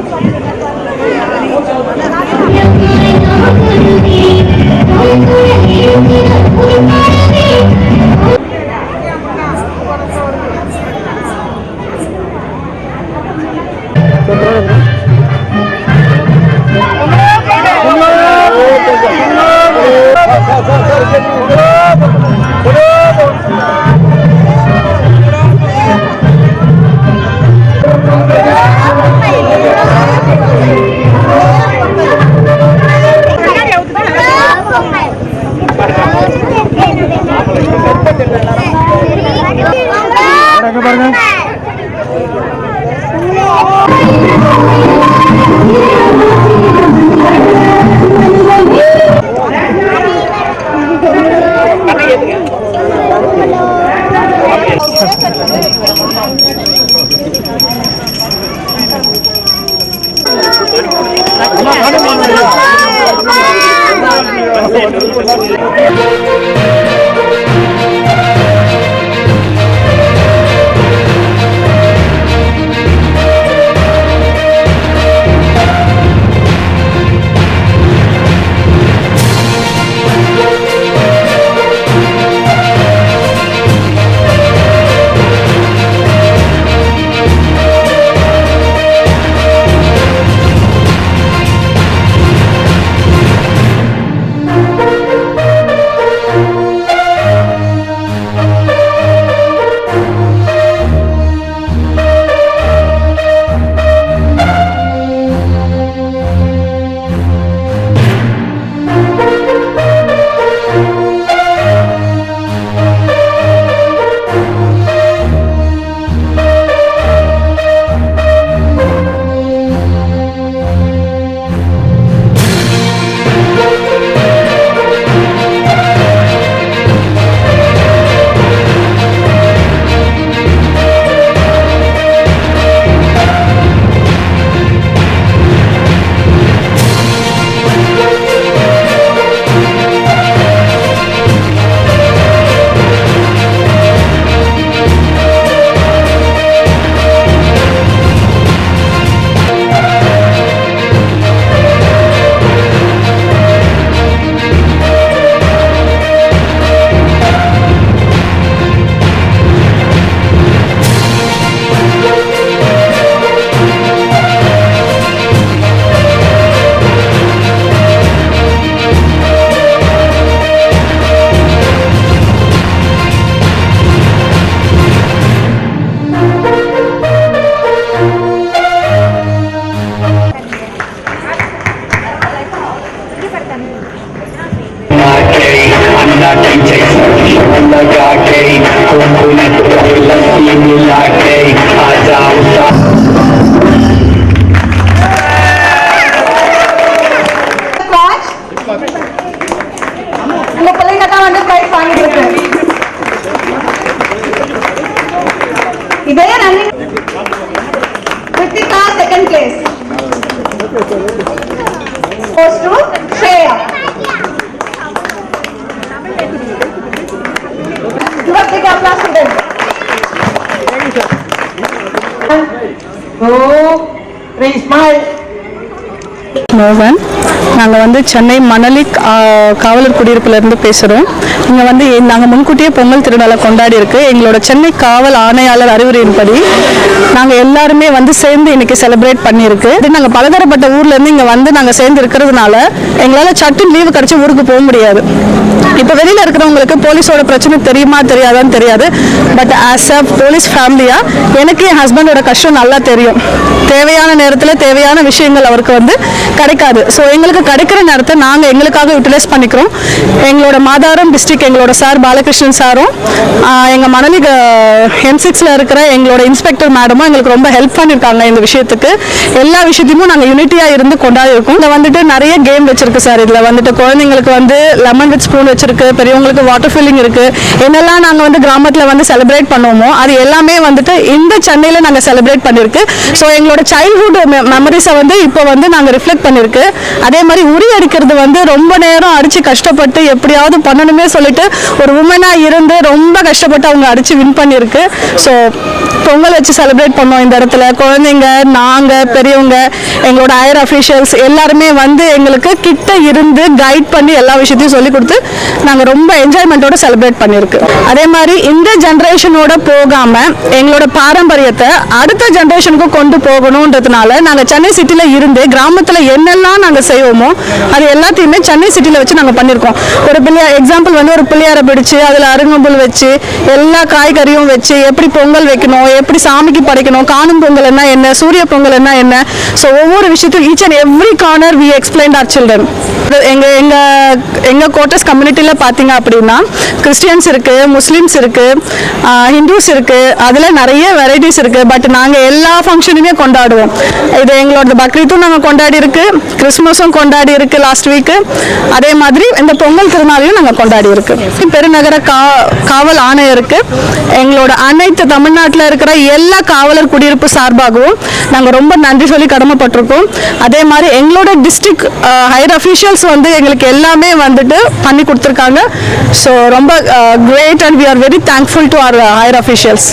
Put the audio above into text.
Squash இந்த いや、शव लगा गई कुंकुल लस्सी मिला गई आ ఇదే running Krithika second place post Shreya 13 student. Thank you, sir. Two, three. No one. நாங்கள் வந்து சென்னை மணலி காவலர் குடியிருப்புலேருந்து பேசுகிறோம் இங்கே வந்து நாங்கள் முன்கூட்டியே பொங்கல் திருநாளை கொண்டாடி இருக்கு. எங்களோட சென்னை காவல் ஆணையாளர் அறிவுரையின்படி நாங்கள் எல்லாருமே வந்து சேர்ந்து இன்னைக்கு செலிப்ரேட் பண்ணியிருக்கு. இது நாங்கள் பலதரப்பட்ட ஊர்லேருந்து இங்கே வந்து நாங்கள் சேர்ந்து இருக்கிறதுனால எங்களால் சட்டுன்னு லீவு கிடச்சி ஊருக்கு போக முடியாது. இப்போ வெளியில் இருக்கிறவங்களுக்கு போலீஸோட பிரச்சனை தெரியுமா தெரியாதான்னு தெரியாது. பட் ஆஸ் அ போலீஸ் ஃபேமிலியாக எனக்கு என் ஹஸ்பண்டோட கஷ்டம் நல்லா தெரியும். தேவையான நேரத்தில் தேவையான விஷயங்கள் அவருக்கு வந்து கிடைக்காது. ஸோ எங்களுக்கு கிடைக்கிற நேரத்தை நாங்கள் எங்களுக்காக யூட்டிலைஸ் பண்ணிக்கிறோம். எங்களோட மாதாரம் டிஸ்ட்ரிக்ட் எங்களோட சார் பாலகிருஷ்ணன் சாரும் எங்கள் மணலி எம் சிக்ஸில் இருக்கிற எங்களோட இன்ஸ்பெக்டர் மேடமும் எங்களுக்கு ரொம்ப ஹெல்ப் பண்ணியிருக்காங்க இந்த விஷயத்துக்கு. எல்லா விஷயத்தையும் நாங்கள் யூனிட்டியாக இருந்து கொண்டாடி இருக்கோம் இதில் வந்துட்டு நிறைய கேம் வச்சிருக்கு சார் இதில் வந்துட்டு குழந்தைங்களுக்கு வந்து லெமன் வித் ஸ்பூன் வச்சிருக்கு பெரியவங்களுக்கு வாட்டர் ஃபில்லிங் இருக்கு. என்னெல்லாம் நாங்கள் வந்து கிராமத்தில் வந்து செலிப்ரேட் பண்ணுவோமோ அது எல்லாமே வந்துட்டு இந்த சென்னையில் நாங்கள் செலிப்ரேட் பண்ணியிருக்கு ஸோ எங்களோட சைல்ட்ஹுட் மெமரிஸை வந்து இப்போ வந்து நாங்கள் ரிஃப்ளெக்ட் பண்ணியிருக்கு அதே மாதிரி உரி அடிக்கிறது வந்து ரொம்ப நேரம் அடித்து கஷ்டப்பட்டு எப்படியாவது பண்ணணுமே சொல்லிட்டு ஒரு உமனாக இருந்து ரொம்ப கஷ்டப்பட்டு அவங்க அடித்து வின் பண்ணியிருக்கு. ஸோ பொங்கல் வச்சு செலிப்ரேட் பண்ணோம் இந்த இடத்துல. குழந்தைங்க நாங்கள் பெரியவங்க எங்களோட ஹையர் அஃபீஷியல்ஸ் எல்லாருமே வந்து எங்களுக்கு கிட்ட இருந்து கைட் பண்ணி எல்லா விஷயத்தையும் சொல்லி கொடுத்து நாங்கள் ரொம்ப என்ஜாய்மெண்ட்டோட செலிப்ரேட் பண்ணியிருக்கு. அதே மாதிரி இந்த ஜென்ரேஷனோட போகாமல் எங்களோட பாரம்பரியத்தை அடுத்த ஜென்ரேஷனுக்கு கொண்டு போகணுன்றதுனால நாங்கள் சென்னை சிட்டியில் இருந்து கிராமத்தில் என்னெல்லாம் நாங்கள் செய்வோமோ அது எல்லாத்தையுமே சென்னை சிட்டியில் வச்சு நாங்கள் பண்ணியிருக்கோம். ஒரு பிள்ளையார் எக்ஸாம்பிள் வந்து ஒரு பிள்ளையாரை பிடிச்சு அதுல அருங்கம்புல் வச்சு எல்லா காய்கறியும் வச்சு எப்படி பொங்கல் வைக்கணும் எப்படி சாமிக்கு படைக்கணும் காணும் பொங்கல் என்ன என்ன சூரிய பொங்கல் என்ன என்ன. ஸோ ஒவ்வொரு விஷயத்தையும் each and every corner we explain our children எங்க எங்க எங்க கோட்டஸ் கம்யூனிட்டியில பார்த்தீங்க அப்படின்னா கிறிஸ்டியன்ஸ் இருக்கு முஸ்லீம்ஸ் இருக்கு ஹிந்துஸ் இருக்கு அதில் நிறைய வெரைட்டிஸ் இருக்கு. பட் நாங்கள் எல்லா ஃபங்க்ஷனுமே கொண்டாடுவோம். இது எங்களோட பக்ரீத்தும் நாங்கள் கொண்டாடி இருக்கு கிறிஸ்மஸும் கொண்டாடி கொண்டாடி இருக்கு லாஸ்ட் வீக்கு அதே மாதிரி இந்த பொங்கல் திருநாளையும் நாங்கள் கொண்டாடி இருக்கு. பெருநகர கா காவல் ஆணையருக்கு எங்களோட அனைத்து தமிழ்நாட்டில் இருக்கிற எல்லா காவலர் குடியிருப்பு சார்பாகவும் நாங்கள் ரொம்ப நன்றி சொல்லி கடமைப்பட்டிருக்கோம். அதே மாதிரி எங்களோட டிஸ்ட்ரிக்ட் ஹையர் அஃபீஷியல்ஸ் வந்து எங்களுக்கு எல்லாமே வந்துட்டு பண்ணி கொடுத்துருக்காங்க. ஸோ ரொம்ப great and we are very thankful to our higher officials